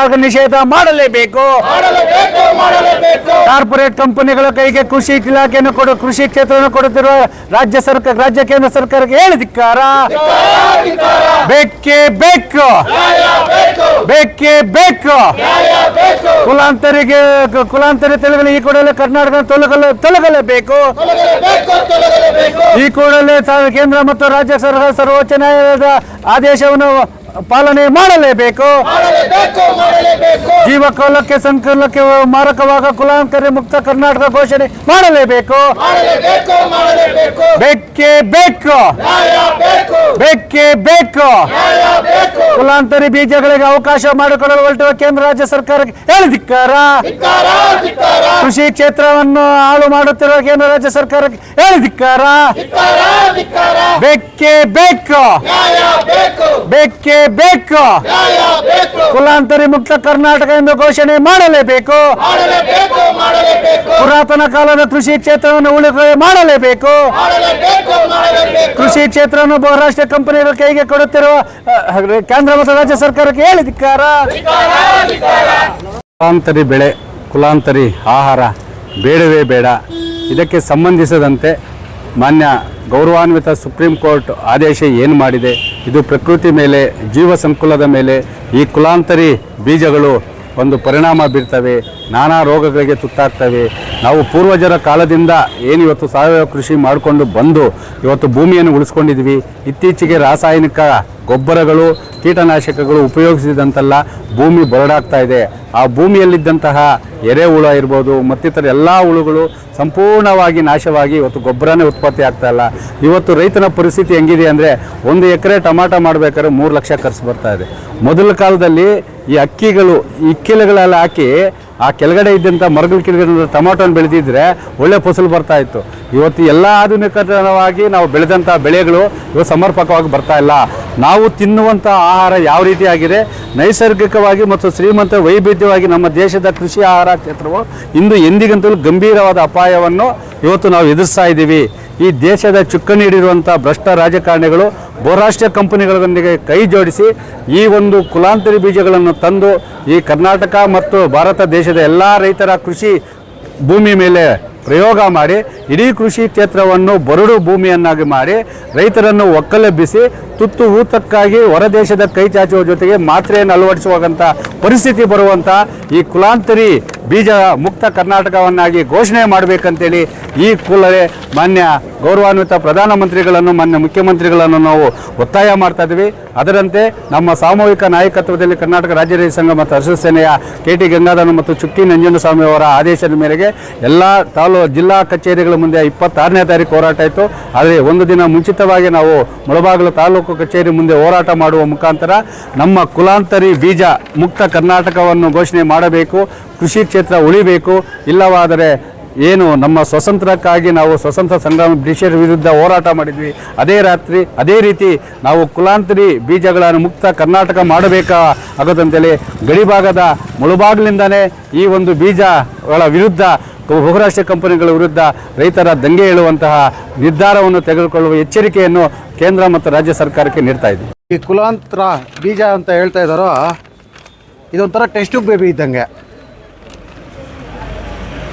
ಕರ್ನಾಟಕ ನಿಷೇಧ ಮಾಡಲೇಬೇಕು. ಕಾರ್ಪೊರೇಟ್ ಕಂಪನಿಗಳ ಕೈಗೆ ಕೃಷಿ ಇಲಾಖೆಯನ್ನು ಕೊಡು ಕೃಷಿ ಕ್ಷೇತ್ರವನ್ನು ಕೊಡುತ್ತಿರುವ ರಾಜ್ಯ ಸರ್ಕಾರ ರಾಜ್ಯ ಕೇಂದ್ರ ಸರ್ಕಾರಕ್ಕೆ ಏನು ಧಿಕ್ಕಾರ? ಬೇಕೇ ಬೇಕು. ಬೇಕೇ. ಬೇಕು ಕುಲಾಂತರಿಗೆ ಕುಲಾಂತರಿ ತೆಲುಗಲು ಈ ಕೂಡಲೇ ಕರ್ನಾಟಕ ತೊಲಗಲು ತೊಲಗಲೇಬೇಕು. ಈ ಕೂಡಲೇ ಕೇಂದ್ರ ಮತ್ತು ರಾಜ್ಯ ಸರ್ಕಾರ ಸರ್ವೋಚ್ಚ ನ್ಯಾಯಾಲಯದ ಆದೇಶವನ್ನು ಪಾಲನೆ ಮಾಡಲೇಬೇಕು. ಜೀವಕೋಲಕ್ಕೆ ಸಂಕಲಕ್ಕೆ ಮಾರಕವಾಗ ಕುಲಾಂತರಿ ಮುಕ್ತ ಕರ್ನಾಟಕ ಘೋಷಣೆ ಮಾಡಲೇಬೇಕು. ಬೆಕ್ಕೆ ಬೇಕು. ಬೆಕ್ಕೆ ಬೇಕು. ಕುಲಾಂತರಿ ಬೀಜಗಳಿಗೆ ಅವಕಾಶ ಮಾಡಿಕೊಡಲು ಹೊರಟಿರುವ ಕೇಂದ್ರ ರಾಜ್ಯ ಸರ್ಕಾರಕ್ಕೆ ಹೇಳಿದಿಕ್ಕಾರ ಕೃಷಿ ಕ್ಷೇತ್ರವನ್ನು ಹಾಳು ಮಾಡುತ್ತಿರುವ ಕೇಂದ್ರ ರಾಜ್ಯ ಸರ್ಕಾರಕ್ಕೆ ಹೇಳಿ ಧಿಕ್ಕಾರ ಬೇಕೇ. ಬೇಕು. ಬೆಕ್ಕೆ ಬೇಕು. ಕುಲಾಂತರಿ ಮುಕ್ತ ಕರ್ನಾಟಕ ಎಂದು ಘೋಷಣೆ ಮಾಡಲೇಬೇಕು. ಪುರಾತನ ಕಾಲದ ಕೃಷಿ ಕ್ಷೇತ್ರವನ್ನು ಉಳಿಕೆ ಮಾಡಲೇಬೇಕು. ಕೃಷಿ ಕ್ಷೇತ್ರವನ್ನು ಬಹುರಾಷ್ಟ್ರೀಯ ಕಂಪನಿಗಳ ಕೈಗೆ ಕೊಡುತ್ತಿರುವ ಕೇಂದ್ರ ಮತ್ತು ರಾಜ್ಯ ಸರ್ಕಾರಕ್ಕೆ ಹೇಳಿದಿಕ್ಕಾರ ಕುಲಾಂತರಿ ಬೆಳೆ ಕುಲಾಂತರಿ ಆಹಾರ ಬೇಡವೇ ಬೇಡ. ಇದಕ್ಕೆ ಸಂಬಂಧಿಸಿದಂತೆ ಮಾನ್ಯ ಗೌರವಾನ್ವಿತ ಸುಪ್ರೀಂ ಕೋರ್ಟ್ ಆದೇಶ ಏನು ಮಾಡಿದೆ? ಇದು ಪ್ರಕೃತಿ ಮೇಲೆ, ಜೀವ ಸಂಕುಲದ ಮೇಲೆ, ಈ ಕುಲಾಂತರಿ ಬೀಜಗಳು ಒಂದು ಪರಿಣಾಮ ಬೀರ್ತವೆ, ನಾನಾ ರೋಗಗಳಿಗೆ ತುತ್ತಾಗ್ತವೆ. ನಾವು ಪೂರ್ವಜರ ಕಾಲದಿಂದ ಏನು ಇವತ್ತು ಸಾವಯವ ಕೃಷಿ ಮಾಡಿಕೊಂಡು ಬಂದು ಇವತ್ತು ಭೂಮಿಯನ್ನು ಉಳಿಸ್ಕೊಂಡಿದ್ವಿ. ಇತ್ತೀಚೆಗೆ ರಾಸಾಯನಿಕ ಗೊಬ್ಬರಗಳು, ಕೀಟನಾಶಕಗಳು ಉಪಯೋಗಿಸಿದಂತೆಲ್ಲ ಭೂಮಿ ಬರಡಾಗ್ತಾ ಇದೆ. ಆ ಭೂಮಿಯಲ್ಲಿದ್ದಂತಹ ಎರೆಹುಳ ಇರ್ಬೋದು, ಮತ್ತಿತರ ಎಲ್ಲ ಹುಳುಗಳು ಸಂಪೂರ್ಣವಾಗಿ ನಾಶವಾಗಿ ಇವತ್ತು ಗೊಬ್ಬರನೇ ಉತ್ಪತ್ತಿ ಆಗ್ತಾ ಇಲ್ಲ. ಇವತ್ತು ರೈತನ ಪರಿಸ್ಥಿತಿ ಹೆಂಗಿದೆ ಅಂದರೆ ಒಂದು ಎಕರೆ ಟಮಾಟ ಮಾಡಬೇಕಾದ್ರೆ ಮೂರು ಲಕ್ಷ ಖರ್ಚು ಬರ್ತಾ ಇದೆ. ಮೊದಲ ಕಾಲದಲ್ಲಿ ಈ ಅಕ್ಕಿಗಳು ಇಕ್ಕಿಲುಗಳೆಲ್ಲ ಹಾಕಿ ಆ ಕೆಳಗಡೆ ಇದ್ದಂಥ ಮರಗಳ ಕೆಳಗಡೆ ಟೊಮಾಟೋನ ಬೆಳೆದಿದ್ರೆ ಒಳ್ಳೆ ಫಸಲು ಬರ್ತಾ ಇತ್ತು. ಇವತ್ತು ಎಲ್ಲ ಆಧುನಿಕವಾಗಿ ನಾವು ಬೆಳೆದಂಥ ಬೆಳೆಗಳು ಇವತ್ತು ಸಮರ್ಪಕವಾಗಿ ಬರ್ತಾ ಇಲ್ಲ. ನಾವು ತಿನ್ನುವಂಥ ಆಹಾರ ಯಾವ ರೀತಿಯಾಗಿದೆ ನೈಸರ್ಗಿಕವಾಗಿ ಮತ್ತು ಶ್ರೀಮಂತ ವೈವಿಧ್ಯವಾಗಿ ನಮ್ಮ ದೇಶದ ಕೃಷಿ ಆಹಾರ ಕ್ಷೇತ್ರವು ಇಂದು ಎಂದಿಗಂತಲೂ ಗಂಭೀರವಾದ ಅಪಾಯವನ್ನು ಇವತ್ತು ನಾವು ಎದುರಿಸ್ತಾ ಇದ್ದೀವಿ. ಈ ದೇಶದ ಚುಕ್ಕ ನೀಡಿರುವಂಥ ಭ್ರಷ್ಟ ರಾಜಕಾರಣಿಗಳು ಬಹುರಾಷ್ಟ್ರೀಯ ಕಂಪನಿಗಳೊಂದಿಗೆ ಕೈ ಜೋಡಿಸಿ ಈ ಒಂದು ಕುಲಾಂತರಿ ಬೀಜಗಳನ್ನು ತಂದು ಈ ಕರ್ನಾಟಕ ಮತ್ತು ಭಾರತ ದೇಶದ ಎಲ್ಲ ರೈತರ ಕೃಷಿ ಭೂಮಿ ಮೇಲೆ ಪ್ರಯೋಗ ಮಾಡಿ, ಇಡೀ ಕೃಷಿ ಕ್ಷೇತ್ರವನ್ನು ಬರಡು ಭೂಮಿಯನ್ನಾಗಿ ಮಾಡಿ, ರೈತರನ್ನು ಒಕ್ಕಲೆಬ್ಬಿಸಿ, ತುತ್ತು ಊತಕ್ಕಾಗಿ ಹೊರದೇಶದ ಕೈ ಚಾಚುವ ಜೊತೆಗೆ ಮಾತ್ರೆಯನ್ನು ಅಳವಡಿಸುವಂಥ ಪರಿಸ್ಥಿತಿ ಬರುವಂಥ ಈ ಕುಲಾಂತರಿ ಬೀಜ ಮುಕ್ತ ಕರ್ನಾಟಕವನ್ನಾಗಿ ಘೋಷಣೆ ಮಾಡಬೇಕಂತೇಳಿ ಈ ಕೂಡಲೇ ಮಾನ್ಯ ಗೌರವಾನ್ವಿತ ಪ್ರಧಾನಮಂತ್ರಿಗಳನ್ನು, ಮಾನ್ಯ ಮುಖ್ಯಮಂತ್ರಿಗಳನ್ನು ನಾವು ಒತ್ತಾಯ ಮಾಡ್ತಾ ಇದ್ದೀವಿ. ಅದರಂತೆ ನಮ್ಮ ಸಾಮೂಹಿಕ ನಾಯಕತ್ವದಲ್ಲಿ ಕರ್ನಾಟಕ ರಾಜ್ಯ ರೈತ ಸಂಘ ಮತ್ತು ಹಸಿರು ಸೇನೆಯ ಕೆ ಟಿ ಗಂಗಾಧರ ಮತ್ತು ಚುಕ್ಕಿ ನಂಜನಸ್ವಾಮಿ ಅವರ ಆದೇಶದ ಮೇರೆಗೆ ಎಲ್ಲ ತಾಲೂ ಜಿಲ್ಲಾ ಕಚೇರಿಗಳ ಮುಂದೆ ಇಪ್ಪತ್ತಾರನೇ ತಾರೀಕು ಹೋರಾಟ ಇತ್ತು ಆದರೆ ಒಂದು ದಿನ ಮುಂಚಿತವಾಗಿ ನಾವು ಮುಳಬಾಗಿಲು ತಾಲೂಕು ಕಚೇರಿ ಮುಂದೆ ಹೋರಾಟ ಮಾಡುವ ಮುಖಾಂತರ ನಮ್ಮ ಕುಲಾಂತರಿ ಬೀಜ ಮುಕ್ತ ಕರ್ನಾಟಕವನ್ನು ಘೋಷಣೆ ಮಾಡಬೇಕು. ಕೃಷಿ ಕ್ಷೇತ್ರ ಉಳಿಬೇಕು, ಇಲ್ಲವಾದರೆ ಏನು ನಮ್ಮ ಸ್ವತಂತ್ರಕ್ಕಾಗಿ ನಾವು ಸ್ವತಂತ್ರ ಸಂಗ್ರಾಮ ಬ್ರಿಟಿಷರ ವಿರುದ್ಧ ಹೋರಾಟ ಮಾಡಿದ್ವಿ. ಅದೇ ರಾತ್ರಿ, ಅದೇ ರೀತಿ ನಾವು ಕುಲಾಂತರಿ ಬೀಜಗಳನ್ನು ಮುಕ್ತ ಕರ್ನಾಟಕ ಮಾಡಬೇಕಾ ಆಗೋದಂತೇಳಿ ಗಡಿಭಾಗದ ಮುಳುಬಾಗಿಲಿಂದನೇ ಈ ಒಂದು ಬೀಜಗಳ ವಿರುದ್ಧ ಬಹುರಾಷ್ಟ್ರೀಯ ಕಂಪನಿಗಳ ವಿರುದ್ಧ ರೈತರ ದಂಗೆ ಏಳುವಂತಹ ನಿರ್ಧಾರವನ್ನು ತೆಗೆದುಕೊಳ್ಳುವ ಎಚ್ಚರಿಕೆಯನ್ನು ಕೇಂದ್ರ ಮತ್ತು ರಾಜ್ಯ ಸರ್ಕಾರಕ್ಕೆ ನೀಡ್ತಾ ಇದ್ದೀವಿ ಈ ಕುಲಾಂತರ ಬೀಜ ಅಂತ ಹೇಳ್ತಾ ಇದ್ದಾರೋ, ಇದೊಂಥರ ಟೆಸ್ಟ್ ಬೇಬಿ ಇದ್ದಂಗೆ.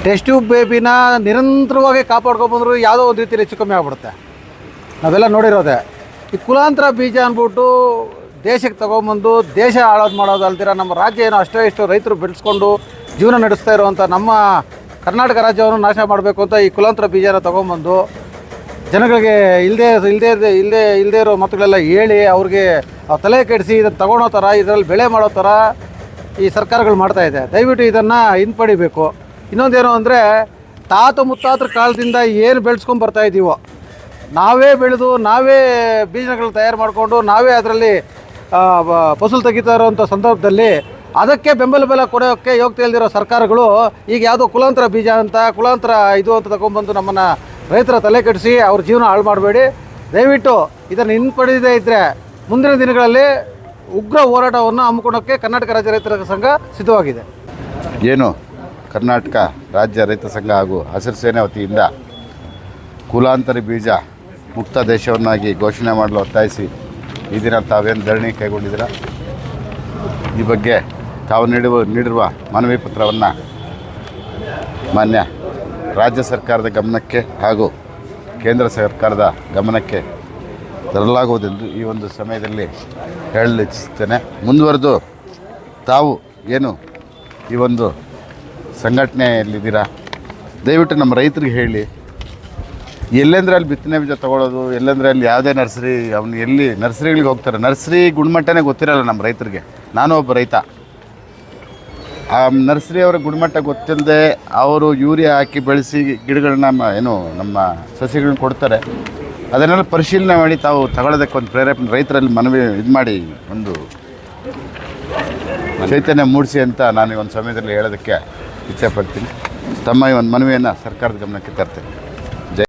ಟೆಸ್ಟ್ ಟ್ಯೂಬ್ ಬೇಬಿನ ನಿರಂತರವಾಗಿ ಕಾಪಾಡ್ಕೊಬಂದ್ರು ಯಾವುದೋ ಒಂದು ರೀತಿಯಲ್ಲಿ ಹೆಚ್ಚು ಕಮ್ಮಿ ಆಗ್ಬಿಡುತ್ತೆ. ನಾವೆಲ್ಲ ನೋಡಿರೋದೆ. ಈ ಕುಲಾಂತರ ಬೀಜ ಅಂದ್ಬಿಟ್ಟು ದೇಶಕ್ಕೆ ತೊಗೊಂಬಂದು ದೇಶ ಹಾಳೋದು ಮಾಡೋದು ಅಲ್ದಿರ ನಮ್ಮ ರಾಜ್ಯ ಏನೋ ಅಷ್ಟೋ ಇಷ್ಟು ರೈತರು ಬೆಳೆಸ್ಕೊಂಡು ಜೀವನ ನಡೆಸ್ತಾ ಇರುವಂಥ ನಮ್ಮ ಕರ್ನಾಟಕ ರಾಜ್ಯವನ್ನು ನಾಶ ಮಾಡಬೇಕು ಅಂತ ಈ ಕುಲಾಂತರ ಬೀಜನ ತೊಗೊಂಬಂದು ಜನಗಳಿಗೆ ಇಲ್ಲದೆ ಇಲ್ಲದೆ ಇಲ್ಲದೆ ಇಲ್ಲದೆ ಇರೋ ಮಾತುಗಳೆಲ್ಲ ಹೇಳಿ ಅವ್ರಿಗೆ ತಲೆ ಕೆಡಿಸಿ ಇದನ್ನು ತಗೊಳೋ ಥರ, ಇದರಲ್ಲಿ ಬೆಳೆ ಮಾಡೋ ಥರ ಈ ಸರ್ಕಾರಗಳು ಮಾಡ್ತಾಯಿದೆ ದಯವಿಟ್ಟು ಇದನ್ನು ಹಿಂಪಡಿಬೇಕು. ಇನ್ನೊಂದೇನು ಅಂದರೆ, ತಾತ ಮುತ್ತಾತರ ಕಾಲದಿಂದ ಏನು ಬೆಳೆಸ್ಕೊಂಡು ಬರ್ತಾ ಇದ್ದೀವೋ ನಾವೇ ಬೆಳೆದು, ನಾವೇ ಬೀಜಗಳು ತಯಾರು ಮಾಡಿಕೊಂಡು, ನಾವೇ ಅದರಲ್ಲಿ ಫಸಲು ತೆಗಿತಾ ಇರೋವಂಥ ಸಂದರ್ಭದಲ್ಲಿ ಅದಕ್ಕೆ ಬೆಂಬಲ ಬೆಲೆ ಕೊಡೋಕ್ಕೆ ಯೋಗ್ಯತೆ ಇಲ್ದಿರೋ ಸರ್ಕಾರಗಳು ಈಗ ಯಾವುದೋ ಕುಲಾಂತರ ಬೀಜ ಅಂತ, ಕುಲಾಂತರ ಇದು ಅಂತ ತಗೊಂಡ್ಬಂದು ನಮ್ಮನ್ನು ರೈತರ ತಲೆ ಕೆಡಿಸಿ ಅವ್ರ ಜೀವನ ಹಾಳು ಮಾಡಬೇಡಿ. ದಯವಿಟ್ಟು ಇದನ್ನು ಹಿಂಪಡೆದೇ ಇದ್ದರೆ ಮುಂದಿನ ದಿನಗಳಲ್ಲಿ ಉಗ್ರ ಹೋರಾಟವನ್ನು ಹಮ್ಮಿಕೊಳ್ಳೋಕ್ಕೆ ಕರ್ನಾಟಕ ರಾಜ್ಯ ರೈತರ ಸಂಘ ಸಿದ್ಧವಾಗಿದೆ. ಏನು? ಕರ್ನಾಟಕ ರಾಜ್ಯ ರೈತ ಸಂಘ ಹಾಗೂ ಹಸಿರು ಸೇನೆ ವತಿಯಿಂದ ಕುಲಾಂತರಿ ಬೀಜ ಮುಕ್ತ ದೇಶವನ್ನಾಗಿ ಘೋಷಣೆ ಮಾಡಲು ಒತ್ತಾಯಿಸಿ ಈ ದಿನ ತಾವೇನು ಧರಣಿ ಕೈಗೊಂಡಿದ್ದೀರ? ಈ ಬಗ್ಗೆ ತಾವು ನೀಡುವ ನೀಡಿರುವ ಮನವಿ ಪತ್ರವನ್ನು ಮಾನ್ಯ ರಾಜ್ಯ ಸರ್ಕಾರದ ಗಮನಕ್ಕೆ ಹಾಗೂ ಕೇಂದ್ರ ಸರ್ಕಾರದ ಗಮನಕ್ಕೆ ತರಲಾಗುವುದೆಂದು ಈ ಒಂದು ಸಮಯದಲ್ಲಿ ಹೇಳಲು ಇಚ್ಛಿಸುತ್ತೇನೆ ಮುಂದುವರೆದು ತಾವು ಏನು ಈ ಒಂದು ಸಂಘಟನೆಯಲ್ಲಿದ್ದೀರಾ? ದಯವಿಟ್ಟು ನಮ್ಮ ರೈತರಿಗೆ ಹೇಳಿ. ಎಲ್ಲೆಂದ್ರೆ ಅಲ್ಲಿ ಬಿತ್ತನೆ ಬೀಜ ತೊಗೊಳೋದು, ಎಲ್ಲೆಂದ್ರೆ ಅಲ್ಲಿ ಯಾವುದೇ ನರ್ಸರಿ, ಅವನು ಎಲ್ಲಿ ನರ್ಸರಿಗಳಿಗೆ ಹೋಗ್ತಾರೆ. ನರ್ಸರಿ ಗುಣಮಟ್ಟನೇ ಗೊತ್ತಿರಲ್ಲ ನಮ್ಮ ರೈತರಿಗೆ. ನಾನು ಒಬ್ಬ ರೈತ. ಆ ನರ್ಸರಿ ಅವರ ಗುಣಮಟ್ಟ ಗೊತ್ತಿಲ್ಲದೆ ಅವರು ಯೂರಿಯಾ ಹಾಕಿ ಬೆಳೆಸಿ ಗಿಡಗಳನ್ನ ಏನು, ನಮ್ಮ ಸಸಿಗಳನ್ನ ಕೊಡ್ತಾರೆ. ಅದನ್ನೆಲ್ಲ ಪರಿಶೀಲನೆ ಮಾಡಿ ತಾವು ತಗೊಳ್ಳೋದಕ್ಕೆ ಒಂದು ಪ್ರೇರೇಪಣೆ, ರೈತರಲ್ಲಿ ಮನವಿ ಇದು ಮಾಡಿ ಒಂದು ಚೈತನ್ಯ ಮೂಡಿಸಿ ಅಂತ ನಾನು ಒಂದು ಸಮಯದಲ್ಲಿ ಹೇಳೋದಕ್ಕೆ ಇಚ್ಛೆ ಪಡ್ತೀನಿ ತಮ್ಮ ಒಂದು ಮನವಿಯನ್ನು ಸರ್ಕಾರದ ಗಮನಕ್ಕೆ ತರ್ತೇನೆ.